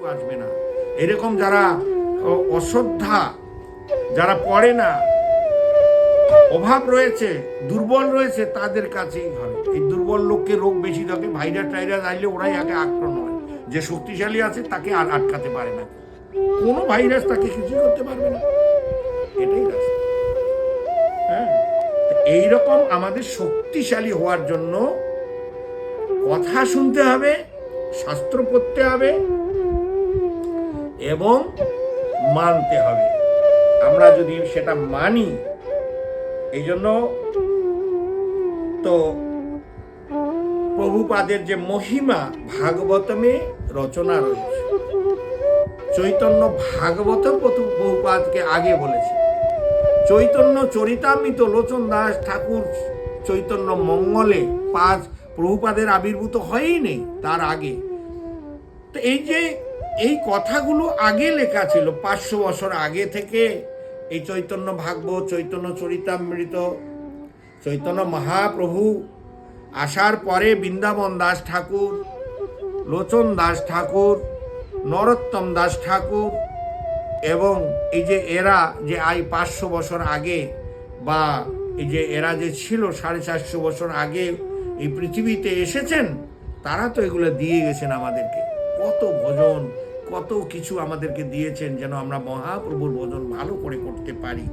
কেউ আসবে না। এরকম যারা অশ্রদ্ধা, যারা পড়ে না, অভাব রয়েছে, দুর্বল রয়েছে, তাদের কাছেই হবে। এই দুর্বল লোককে রোগ বেশি থাকে, ভাইরাস টাইরাস আসলে ওরাই আগে আক্রমণ হয় যে শক্তিশালী আছে, তাকে আর আটকাতে পারে না। কোনো ভাইরাস তাকে কিছু করতে পারবে না। এটাই রাস্তা। হ্যাঁ? এইরকম আমাদের শক্তিশালী হওয়ার জন্য কথা শুনতে হবে, শাস্ত্র পড়তে হবে এবং মানতে হবে। আমরা যদি সেটা মানি এই জন্য তো প্রভুপাদের যে মহিমা, ভাগবতমে রচনা রয়েছে। চৈতন্য ভাগবত প্রভু- প্রভুপাদকে আগে বলেছে। চৈতন্য চরিতামৃত লোচন দাস ঠাকুর চৈতন্য মঙ্গলে পাঁচ প্রভুপাদের আবির্ভূত হয়ই নেই, তার আগে। তো এই যে এই কথাগুলো আগে লেখা ছিল, পাঁচশো বছর আগে থেকে এই চৈতন্য ভাগবত, চৈতন্য চরিতামৃত, চৈতন্য মহাপ্রভু আসার পরে বৃন্দাবন দাস ঠাকুর, লোচন দাস ঠাকুর, নরোত্তম দাস ঠাকুর এবং এই যে এরা যে আই পাঁচশো বছর আগে বা এই যে এরা যে ছিল সাড়ে চারশো বছর আগে এই পৃথিবীতে এসেছেন, তারা তো এগুলো দিয়ে গেছেন আমাদেরকে। কত ভজন কত কিছু আমাদেরকে দিয়েছেন যেন আমরা মহাপ্রভুর ভজন ভালো করে করতে পারি।